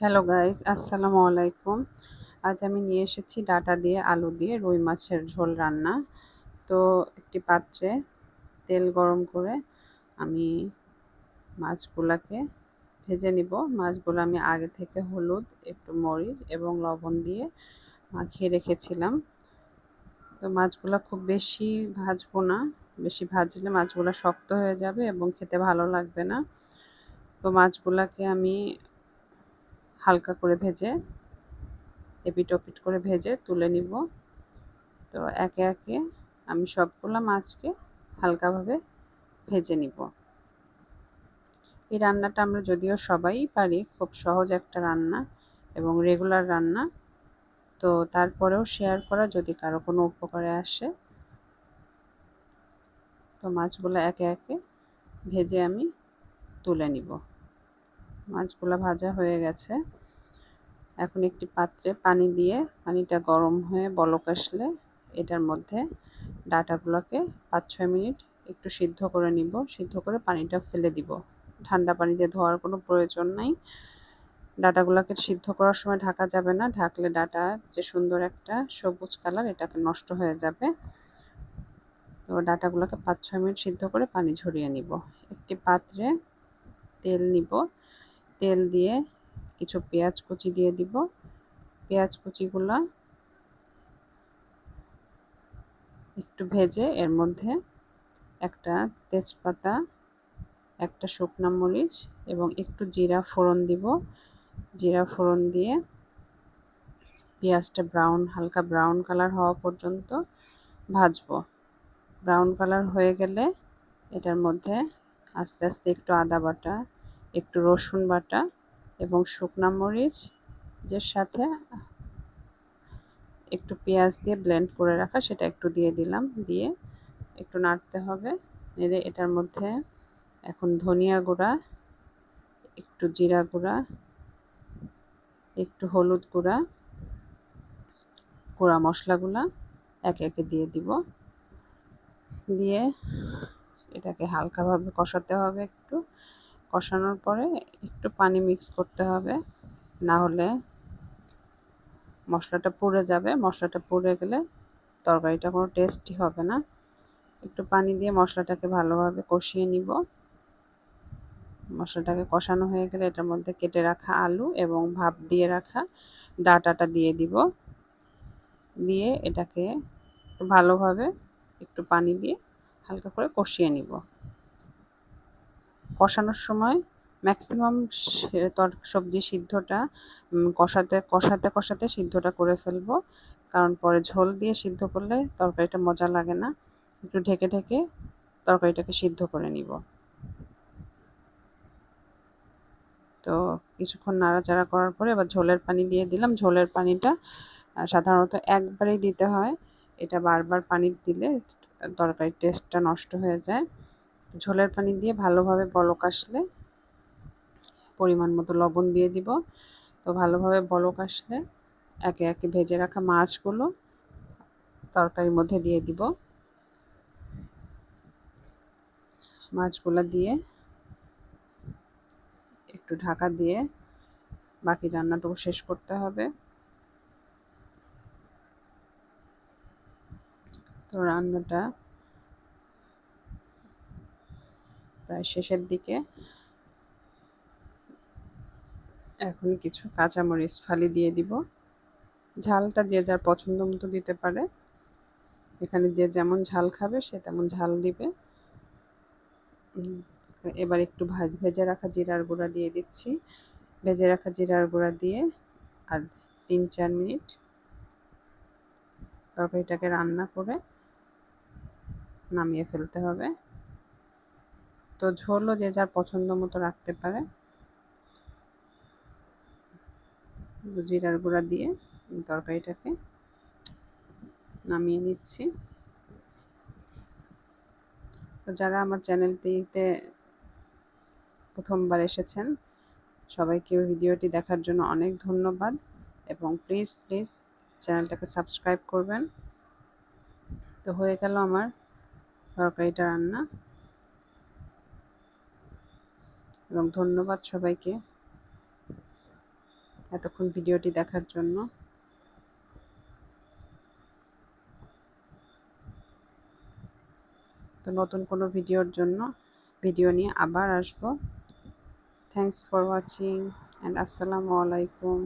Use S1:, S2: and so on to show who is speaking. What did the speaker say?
S1: Hello guys আসসালামু আলাইকুম আজ আমি নিয়ে এসেছি ডাটা দিয়ে আলু দিয়ে রুই মাছের ঝোল রান্না। তো একটি পাত্রে তেল গরম করে আমি মাছগুলাকে ভেজে নিব। মাছগুলো আমি আগে থেকে হলুদ, একটু মরিচ এবং লবণ দিয়ে মাখিয়ে রেখেছিলাম। তো মাছগুলো খুব বেশি ভাজবো না। বেশি ভাজলে মাছগুলো শক্ত হয়ে যাবে এবং খেতে ভালো লাগবে না। তো মাছগুলাকে আমি হালকা করে ভেজে এপিট ওপিট করে ভেজে তুলে নিব। তো একে একে আমি সবগুলো মাছকে হালকাভাবে ভেজে নিব। এই রান্নাটা আমরা যদিও সবাই পারি, খুব সহজ একটা রান্না এবং রেগুলার রান্না। তো তারপরেও শেয়ার করা যদি কারও কোনো উপকারে আসে, তো মাছগুলো একে একে ভেজে আমি তুলে নিব। মাছগুলো ভাজা হয়ে গেছে। এখন একটি পাত্রে পানি দিয়ে পানিটা গরম হয়ে বলক আসলে এটার মধ্যে ডাটাগুলোকে পাঁচ ছয় মিনিট একটু সিদ্ধ করে নিব। সিদ্ধ করে পানিটা ফেলে দিব। ঠান্ডা পানিতে ধোয়ার কোনো প্রয়োজন নাই। ডাটাগুলোকে সিদ্ধ করার সময় ঢাকা যাবে না। ঢাকলে ডাটা যে সুন্দর একটা সবুজ কালার, এটাকে নষ্ট হয়ে যাবে। তো ডাটাগুলোকে পাঁচ ছয় মিনিট সিদ্ধ করে পানি ঝরিয়ে নিব। একটি পাত্রে তেল নিব। তেল দিয়ে কিছু পেঁয়াজ কুচি দিয়ে দিব। পেঁয়াজ কুচিগুলো একটু ভেজে এর মধ্যে একটা তেজপাতা, একটা শুকনা মরিচ এবং একটু জিরা ফোড়ন দিব। জিরা ফোড়ন দিয়ে পেঁয়াজটা ব্রাউন, হালকা ব্রাউন কালার হওয়া পর্যন্ত ভাজবো। ব্রাউন কালার হয়ে গেলে এটার মধ্যে আস্তে আস্তে একটু আদা বাটা একটু রসুন বাটা এবং শুকনা মরিচ যে সাথে একটু পেঁয়াজ দিয়ে ব্লেন্ড করে রাখা, সেটা একটু দিয়ে দিলাম, দিয়ে একটু নাড়তে হবে। নেড়ে এটার মধ্যে এখন ধনিয়া গুঁড়া, একটু জিরা গুঁড়া, একটু হলুদ গুঁড়া গুঁড়া মশলাগুলা একে একে দিয়ে দিব। দিয়ে এটাকে হালকাভাবে কষাতে হবে একটু। কষানোর পরে একটু পানি মিক্স করতে হবে। না হলে মশলাটা পুড়ে যাবে। মশলাটা পুড়ে গেলে তরকারিটা কোনো টেস্টি হবে না। একটু পানি দিয়ে মশলাটাকে ভালোভাবে কষিয়ে নিব। মশলাটাকে কষানো হয়ে গেলে এটার মধ্যে কেটে রাখা আলু এবং ভাপ দিয়ে রাখা ডাটাটা দিয়ে দিব। দিয়ে এটাকে ভালোভাবে একটু পানি দিয়ে হালকা করে কষিয়ে নিব। কষানোর সময় ম্যাক্সিমাম তর সবজি সিদ্ধটা কষাতে কষাতে কষাতে সিদ্ধটা করে ফেলব। কারণ পরে ঝোল দিয়ে সিদ্ধ করলে তরকারিটা মজা লাগে না। একটু ঢেকে ঢেকে তরকারিটাকে সিদ্ধ করে নিব। তো কিছুক্ষণ নাড়াচাড়া করার পরে এবার ঝোলের পানি দিয়ে দিলাম। ঝোলের পানিটা সাধারণত একবারেই দিতে হয়। এটা বারবার পানি দিলে তরকারির টেস্টটা নষ্ট হয়ে যায়। ঝোলের পানি দিয়ে ভালোভাবে বলক আসলে পরিমাণ মতো লবণ দিয়ে দিব। তো ভালোভাবে বলক আসলে একে একে ভেজে রাখা মাছগুলো তরকারির মধ্যে দিয়ে দিব। মাছগুলো দিয়ে একটু ঢাকা দিয়ে বাকি রান্নাটুকু শেষ করতে হবে। তো রান্নাটা প্রায় শেষের দিকে। এখন কিছু কাঁচামরিচ ফালি দিয়ে দিব। ঝালটা যে যার পছন্দ মতো দিতে পারে। এখানে যে যেমন ঝাল খাবে সে তেমন ঝাল দিবে। এবার একটু ভাজ, ভেজে রাখা জিরার গুঁড়া দিয়ে দিচ্ছি। ভেজে রাখা জিরার গুঁড়া দিয়ে আর তিন চার মিনিট তরকারিটাকে রান্না করে নামিয়ে ফেলতে হবে। তো ঝোলও যে যার পছন্দ মতো রাখতে পারে। জিরার গুঁড়া দিয়ে তরকারিটাকে নামিয়ে নিচ্ছি। তো যারা আমার চ্যানেলটিতে প্রথমবার এসেছেন, সবাইকে ভিডিওটি দেখার জন্য অনেক ধন্যবাদ এবং প্লিজ প্লিজ চ্যানেলটাকে সাবস্ক্রাইব করবেন। তো হয়ে গেল আমার তরকারিটা রান্না। এবং ধন্যবাদ সবাইকে এতক্ষণ ভিডিওটি দেখার জন্য। তো নতুন কোনো ভিডিওর জন্য ভিডিও নিয়ে আবার আসব। থ্যাংকস ফর ওয়াচিং অ্যান্ড আসসালামু আলাইকুম